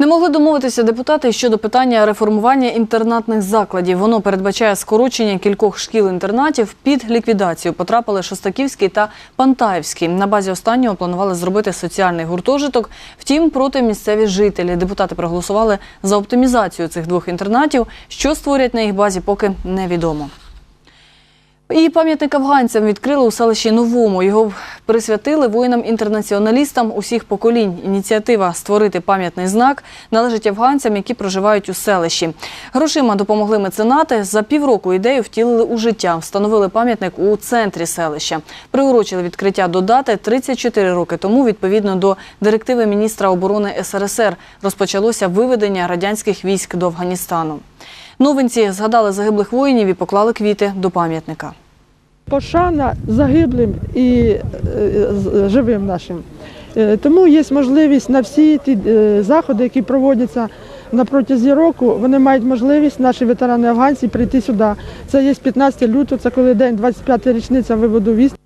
Не могли домовитися депутати щодо питання реформування інтернатних закладів. Воно передбачає скорочення кількох шкіл-інтернатів. Під ліквідацію потрапили Шостаківський та Пантаївський. На базі останнього планували зробити соціальний гуртожиток. Втім, проти місцеві жителі. Депутати проголосували за оптимізацію цих двох інтернатів. Що створять на їх базі, поки невідомо. І пам'ятник афганцям відкрили у селищі Новому. Його присвятили воїнам-інтернаціоналістам усіх поколінь. Ініціатива створити пам'ятний знак належить афганцям, які проживають у селищі. Грошима допомогли меценати. За півроку ідею втілили у життя. Встановили пам'ятник у центрі селища. Приурочили відкриття до дати 34 роки тому. Відповідно до директиви міністра оборони СРСР розпочалося виведення радянських військ до Афганістану. Новинці згадали загиблих воїнів і поклали квіти до пам'ятника. пошана загиблим і е, живим нашим. Е, Тому є можливість на всі ті е, заходи, які проводяться на протязі року, вони мають можливість, наші ветерани афганці, прийти сюди. Це є 15 лютого, це коли день 25 річниця виводу військ.